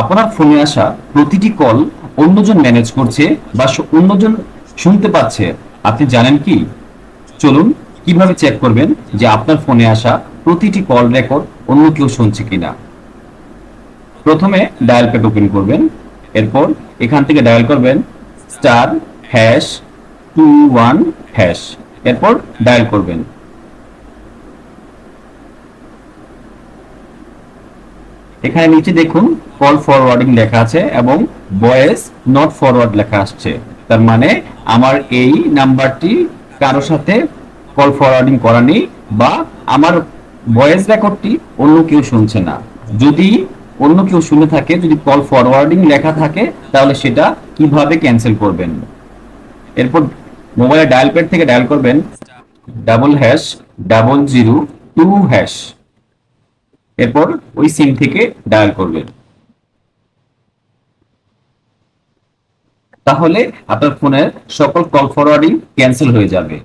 আপনার ফোনে আসা প্রতিটি কল অন্যজন ম্যানেজ করছে বা অন্যজন শুনতে পাচ্ছে। আপনি জানেন কি? চলুন কীভাবে চেক করবেন যে আপনার ফোনে আসা প্রতিটি কল রেকর্ড অন্য কেউ শুনছে কিনা। প্রথমে ডায়াল প্যাড ওপেন করবেন। এরপর এখান থেকে ডায়াল করবেন star hash two one hash এরপর ডায়াল করবেন। এখানে নিচে দেখুন কল ফরওয়ার্ডিং লেখা আছে এবং ভয়েস নট ফরওয়ার্ড লেখা আসছে। তার মানে আমার এই নাম্বারটি কারও সাথে কল ফরওয়ার্ডিং করা নেই বা আমার ভয়েস রেকর্ডটি অন্য কেউ শুনছে না। যদি অন্য কেউ শুনে থাকে, যদি কল ফরওয়ার্ডিং লেখা থাকে, তাহলে সেটা কীভাবে ক্যান্সেল করবেন? এরপর মোবাইলে ডায়াল প্যাড থেকে ডায়াল করবেন। Double hash double zero two hash এরপর ওই সিম থেকে ডায়াল করবেন। তাহলে আপনার ফোনের সকল কল ফরওয়ার্ডিং ক্যান্সেল হয়ে যাবে।